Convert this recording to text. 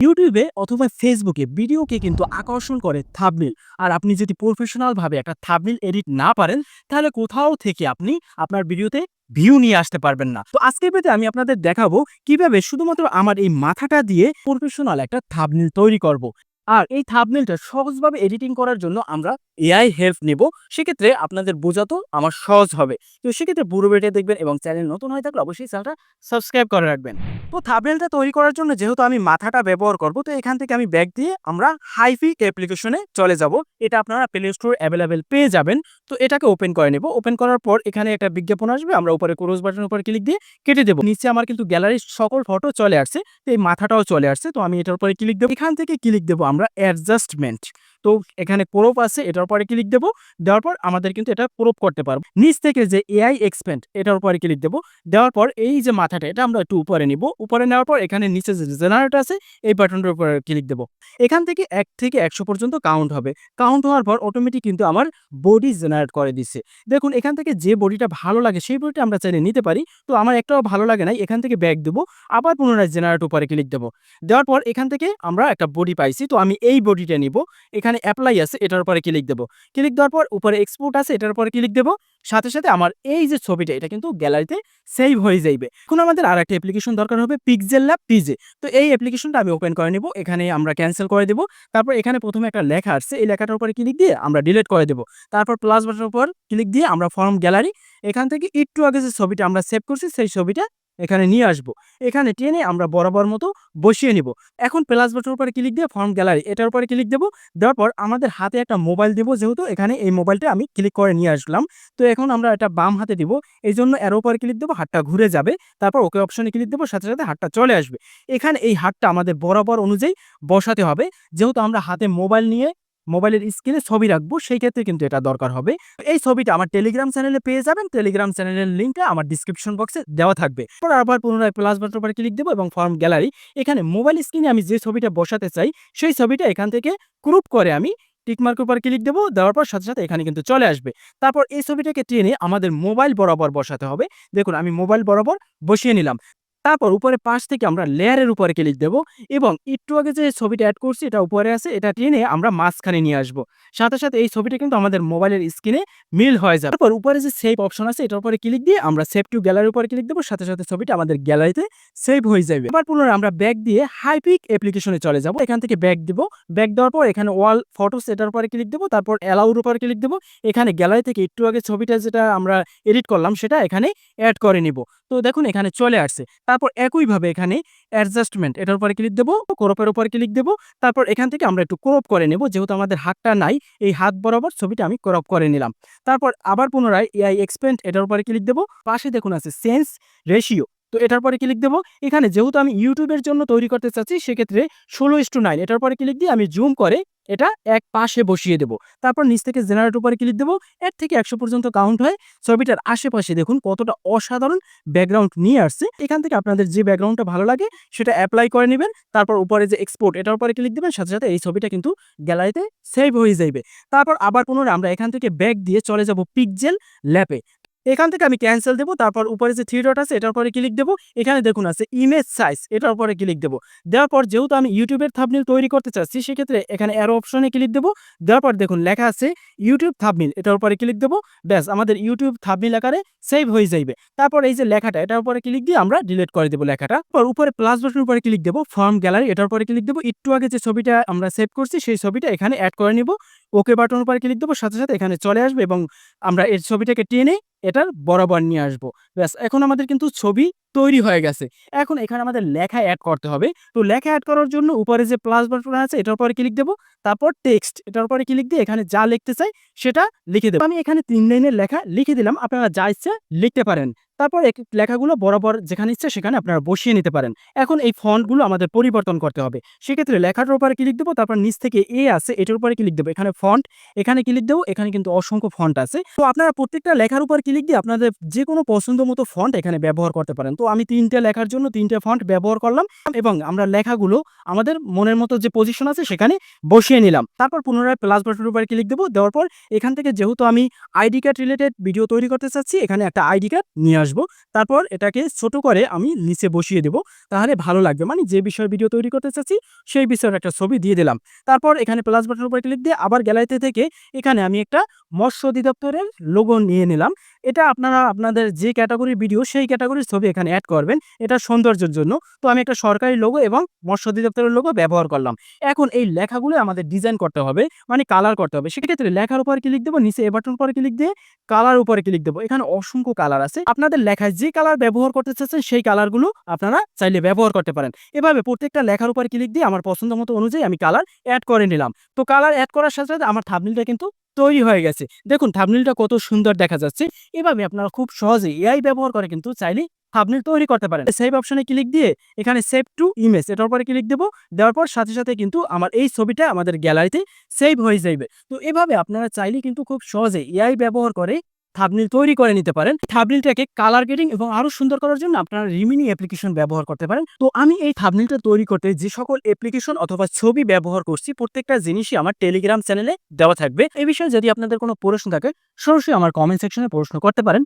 ইউটিউবে অথবা ফেসবুকে ভিডিওকে কিন্তু আকর্ষণ করে থাবনিল আর আপনি যদি প্রফেশনালভাবে একটা থাবনিল এডিট না পারেন, তাহলে কোথাও থেকে আপনি আপনার ভিডিওতে ভিউ নিয়ে আসতে পারবেন না তো আজকে পেতে আমি আপনাদের দেখাবো কীভাবে শুধুমাত্র আমার এই মাথাটা দিয়ে প্রফেশনাল একটা থাবনিল তৈরি করব। আর এই থাবনেলটা সহজভাবে এডিটিং করার জন্য আমরা এআই হেল্প নেব। সেক্ষেত্রে আপনাদের বোঝাতো আমার সহজ হবে। তো সেক্ষেত্রে পুরো ভিডিও দেখবেন এবং চ্যানেল নতুন হয়ে থাকলে অবশ্যই চ্যানেলটা সাবস্ক্রাইব করে রাখবেন। তো থাবনেলটা তৈরি করার জন্য যেহেতু আমি মাথাটা ব্যবহার করব, তো এখান থেকে আমি ব্যাগ দিয়ে আমরা হাইফি অ্যাপ্লিকেশনে চলে যাব। এটা আপনারা প্লে স্টোর অ্যাভেলেবেল পেয়ে যাবেন। তো এটাকে ওপেন করে নেব। ওপেন করার পর এখানে একটা বিজ্ঞাপন আসবে। আমরা উপরে ক্রোজ বাটনের উপর ক্লিক দিয়ে কেটে দেবো। নিচে আমার কিন্তু গ্যালারির সকল ফটো চলে আসছে। তো এই মাথাটাও চলে আসছে। তো আমি এটার উপরে ক্লিক দেবো। এখান থেকে ক্লিক দেবো আমরা অ্যাডজাস্টমেন্ট তো এখানে ক্রোপ আছে, এটার উপরে ক্লিক দেবো? দেওয়ার পর আমাদের কিন্তু এটা ক্রোপ করতে পারব। নিচ থেকে যে এআই এক্সপেন্ড এটার উপরে ক্লিক দেবো? দেওয়ার পর এই যে মাথাটা, এটা আমরা একটু উপরে নিব। উপরে নেওয়ার পর এখানে নিচে যে জেনারেট আছে, এই বাটনটার উপরে ক্লিক দেবো? এখান থেকে এক থেকে একশো পর্যন্ত কাউন্ট হবে। কাউন্ট হওয়ার পর অটোমেটিক কিন্তু আমার বডি জেনারেট করে দিচ্ছে। দেখুন, এখান থেকে যে বডিটা ভালো লাগে, সেই বডিটা আমরা চাইলে নিতে পারি। তো আমার একটাও ভালো লাগে নাই, এখান থেকে ব্যাগ দেবো। আবার পুনরায় জেনারেট উপরে ক্লিক দেবো? দেওয়ার পর এখান থেকে আমরা একটা বডি পাইছি, তো আমি এই বডিটা নিব। এখানে অ্যাপ্লাই আছে, এটার উপরে ক্লিক দেবো। ক্লিক দেওয়ার পর উপরে এক্সপোর্ট আছে, এটার উপরে ক্লিক দেবো। সাথে সাথে আমার এই যে ছবিটা, এটা কিন্তু গ্যালারিতে সেভ হয়ে যাইবে। এখন আমাদের আর একটা অ্যাপ্লিকেশন দরকার হবে পিকজেল ল্যাব পিজে তো এই অ্যাপ্লিকেশনটা আমি ওপেন করে নিব, এখানে আমরা ক্যান্সেল করে দেবো। তারপর এখানে প্রথমে একটা লেখা আসছে, এই লেখাটার উপরে ক্লিক দিয়ে আমরা ডিলিট করে দেবো। তারপর প্লাস বাটনের উপর ক্লিক দিয়ে আমরা ফর্ম গ্যালারি এখান থেকে একটু আগে যে ছবিটা আমরা সেভ করছি, সেই ছবিটা এখানে নিয়ে আসব। এখানে টেনে আমরা বরাবর মতো বসিয়ে নিব। এখন প্লাস বাটনের উপরে ক্লিক দিয়ে ফর্ম গ্যালারি এটার উপরে ক্লিক দেবো। দেওয়ার পর আমাদের হাতে একটা মোবাইল দেবো যেহেতু এখানে এই মোবাইলটা আমি ক্লিক করে নিয়ে আসলাম। তো এখন আমরা এটা বাম হাতে দিব। এই জন্য এর উপরে ক্লিক দেবো, হাতটা ঘুরে যাবে। তারপর ওকে অপশনে ক্লিক দেবো, সাথে সাথে হাতটা চলে আসবে। এখানে এই হাতটা আমাদের বরাবর অনুযায়ী বসাতে হবে। যেহেতু আমরা হাতে মোবাইল নিয়ে মোবাইলের স্ক্রিনে ছবি রাখব, সেই ক্ষেত্রে কিন্তু এটা দরকার হবে। এই ছবিটা আমার টেলিগ্রাম চ্যানেলে পেয়ে যাবেন। টেলিগ্রাম চ্যানেলের লিঙ্কটা আমার ডিসক্রিপশন বক্সে দেওয়া থাকবে। পর আবার পুনরায় প্লাস বাটন উপরে ক্লিক দেবো এবং ফর্ম গ্যালারি এখানে মোবাইল স্ক্রিনে আমি যে ছবিটা বসাতে চাই, সেই ছবিটা এখান থেকে ক্রুপ করে আমি টিকমার্কের উপর ক্লিক দেবো, দেওয়ার পর সাথে সাথে এখানে কিন্তু চলে আসবে। তারপর এই ছবিটাকে টেনে আমাদের মোবাইল বরাবর বসাতে হবে। দেখুন, আমি মোবাইল বরাবর বসিয়ে নিলাম। তারপর উপরে পাশ থেকে আমরা লেয়ারের উপরে ক্লিক দেবো এবং একটু আগে যে ছবিটা অ্যাড করছি এটা উপরে আছে, এটা টেনে আমরা মাঝখানে নিয়ে আসব। সাথে সাথে এই ছবিটা কিন্তু আমাদের মোবাইলের স্ক্রিনে মিল হয়ে যাবে। তারপর উপরে যে সেভ অপশন আছে, এটার উপরে ক্লিক দিয়ে আমরা সেভ টু গ্যালারির উপরে ক্লিক দেবো, সাথে সাথে ছবিটা আমাদের গ্যালারিতে সেভ হয়ে যাবে। এবার পুনরায় আমরা ব্যাক দিয়ে হাইপিক অ্যাপ্লিকেশনে চলে যাব। এখান থেকে ব্যাক দিব। ব্যাক দেওয়ার পর এখানে ওয়াল ফটোস এটার উপরে ক্লিক দেবো, তারপর অ্যালাউর উপরে ক্লিক দেবো। এখানে গ্যালারি থেকে একটু আগে ছবিটা যেটা আমরা এডিট করলাম, সেটা এখানে অ্যাড করে নিব। তো দেখুন এখানে চলে আসছে। তারপর একইভাবে এখানে অ্যাডজাস্টমেন্ট এটার উপরে ক্লিক দেবো ক্রপের উপরে ক্লিক দেবো, তারপর এখান থেকে আমরা একটু ক্রপ করে নেব, যেহেতু আমাদের হাতটা নাই, এই হাত বরাবর ছবিটা আমি ক্রপ করে নিলাম। তারপর আবার পুনরায় এআই এক্সপেন্ট এটার উপরে ক্লিক দেবো, পাশে দেখুন আছে সেন্স রেশিও তো এটার পরে ক্লিক দেবো? এখানে যেহেতু আমি ইউটিউবের জন্য তৈরি করতে চাচ্ছি, সেক্ষেত্রে ষোলো ইস টু নাইন। এটার পরে ক্লিক দিয়ে আমি জুম করে এটা এক পাশে বসিয়ে দেবো। তারপর নিচ থেকে জেনারেট উপরে ক্লিক দেবো? এক থেকে একশো পর্যন্ত কাউন্ট হয়। ছবিটার আশেপাশে দেখুন কতটা অসাধারণ ব্যাকগ্রাউন্ড নিয়ে আসছে। এখান থেকে আপনাদের যে ব্যাকগ্রাউন্ডটা ভালো লাগে, সেটা অ্যাপ্লাই করে নেবেন। তারপর উপরে যে এক্সপোর্ট এটার উপরে ক্লিক দেবেন? সাথে সাথে এই ছবিটা কিন্তু গ্যালারিতে সেভ হয়ে যাবে তারপর আবার পুনরায় আমরা এখান থেকে ব্যাক দিয়ে চলে যাব পিকজেল ল্যাপে এখান থেকে আমি ক্যান্সেল দেবো, তারপর উপরে যে থ্রি ডট আছে, এটার পরে ক্লিক দেবো, এখানে দেখুন আছে ইমেজ সাইজ এটার উপরে ক্লিক দেবো। দেওয়ার পর যেহেতু আমি ইউটিউবের থাবনিল তৈরি করতে চাচ্ছি, সেক্ষেত্রে এখানে অ্যারো অপশনে ক্লিক দেবো। দেওয়ার পর দেখুন লেখা আছে ইউটিউব থাবনিল এটার উপরে ক্লিক দেবো। ব্যাস, আমাদের ইউটিউব থাবনিল আকারে সেভ হয়ে যাইবে। তারপর এই যে লেখাটা, এটার উপরে ক্লিক দিয়ে আমরা ডিলিট করে দেবো লেখাটা। পর উপরে প্লাস বাটনের উপরে ক্লিক দেবো ফর্ম গ্যালারি এটার উপরে ক্লিক দেবো। একটু আগে যে ছবিটা আমরা সেভ করছি, সেই ছবিটা এখানে অ্যাড করে নিব। ওকে বাটনের উপরে ক্লিক দেবো, সাথে সাথে এখানে চলে আসবে এবং আমরা এই ছবিটাকে টেনে এটার বরাবর নিয়ে আসব। ব্যাস এখন আমাদের কিন্তু ছবি তৈরি হয়ে গেছে। এখন এখানে আমাদের লেখা অ্যাড করতে হবে। তো লেখা অ্যাড করার জন্য উপরে যে প্লাস বাটন আছে, এটার উপরে ক্লিক দেবো। তারপর টেক্সট এটার উপরে ক্লিক দিয়ে এখানে যা লিখতে চাই, সেটা লিখে দেবো। আমি এখানে তিন লাইনের লেখা লিখে দিলাম। আপনারা যা ইচ্ছে লিখতে পারেন। তারপর এক লেখাগুলো বরাবর যেখানে ইচ্ছে সেখানে আপনারা বসিয়ে নিতে পারেন। এখন এই ফন্টগুলো আমাদের পরিবর্তন করতে হবে। সেক্ষেত্রে লেখাটার উপরে ক্লিক দেবো। তারপর নিচ থেকে এ আছে, এটার উপরে ক্লিক দেবো। এখানে ফন্ট এখানে ক্লিক দেবো। এখানে কিন্তু অসংখ্য ফন্ট আছে। তো আপনারা প্রত্যেকটা লেখার উপর ক্লিক দিয়ে আপনাদের যে কোনো পছন্দ মতো ফন্ট এখানে ব্যবহার করতে পারেন। তো আমি তিনটে লেখার জন্য তিনটে ফন্ট ব্যবহার করলাম এবং আমরা লেখাগুলো আমাদের মনের মতো যে পজিশন আছে সেখানে বসিয়ে নিলাম। তারপর পুনরায় প্লাস বাটনের উপরে ক্লিক দেবো, দেওয়ার পর এখান থেকে যেহেতু আমি আইডি কার্ড রিলেটেড ভিডিও তৈরি করতে চাচ্ছি, এখানে একটা আইডি কার্ড নিয়ে আসব। তারপর এটাকে ছোট করে আমি নিচে বসিয়ে দেবো, তাহলে ভালো লাগবে। মানে যে বিষয়ে ভিডিও তৈরি করতে চাচ্ছি, সেই বিষয়ের একটা ছবি দিয়ে দিলাম। তারপর এখানে প্লাস বাটনের উপরে ক্লিক দিয়ে আবার গ্যালারিতে থেকে এখানে আমি একটা মৎস্য অধিদপ্তরের লোগো নিয়ে নিলাম। এটা আপনারা, আপনাদের যে ক্যাটাগরির ভিডিও সেই ক্যাটাগরির ছবি এখানে অ্যাড করবেন, এটা সৌন্দর্যের জন্য। তো আমি একটা সরকারি লোগো এবং মৎস্য অধিদপ্তরের লোগো ব্যবহার করলাম। এখন এই লেখাগুলো আমাদের ডিজাইন করতে হবে মানে কালার করতে হবে। সেক্ষেত্রে লেখার উপরে ক্লিক দেবো, নিচে এ বাটন পরে ক্লিক দিয়ে কালার উপরে ক্লিক দেবো। এখানে অসংখ্য কালার আছে। আপনাদের লেখায় যে কালার ব্যবহার করতে চাচ্ছেন, সেই কালারগুলো আপনারা চাইলে ব্যবহার করতে পারেন। এভাবে প্রত্যেকটা লেখার উপরে ক্লিক দিয়ে আমার পছন্দ মতো অনুযায়ী আমি কালার অ্যাড করে নিলাম। তো কালার অ্যাড করার সাথে সাথে আমার থাবনিলটা কিন্তু তৈরি হয়ে গেছে। দেখুন থাবনিলটা কত সুন্দর দেখা যাচ্ছে। এভাবে আপনারা খুব সহজে এআই ব্যবহার করে কিন্তু চাইলে থাবনিল তৈরি করতে পারেন। সেভ অপশনে ক্লিক দিয়ে এখানে সেভ টু ইমেজ এটার উপরে ক্লিক দেবো। দেওয়ার পর সাথে সাথে কিন্তু আমার এই ছবিটা আমাদের গ্যালারিতে সেভ হয়ে যাবে তো এভাবে আপনারা চাইলে কিন্তু খুব সহজে এআই ব্যবহার করে থাবনিল তৈরি করে নিতে পারেন। থাবনিলটাকে কালার গ্রেডিং এবং আরও সুন্দর করার জন্য আপনারা রিমিনি অ্যাপ্লিকেশন ব্যবহার করতে পারেন। তো আমি এই থাবনিলটা তৈরি করতে যে সকল অ্যাপ্লিকেশন অথবা ছবি ব্যবহার করছি, প্রত্যেকটা জিনিসই আমার টেলিগ্রাম চ্যানেলে দেওয়া থাকবে। এই বিষয়ে যদি আপনাদের কোনো প্রশ্ন থাকে, সরাসরি আমার কমেন্ট সেকশনে প্রশ্ন করতে পারেন।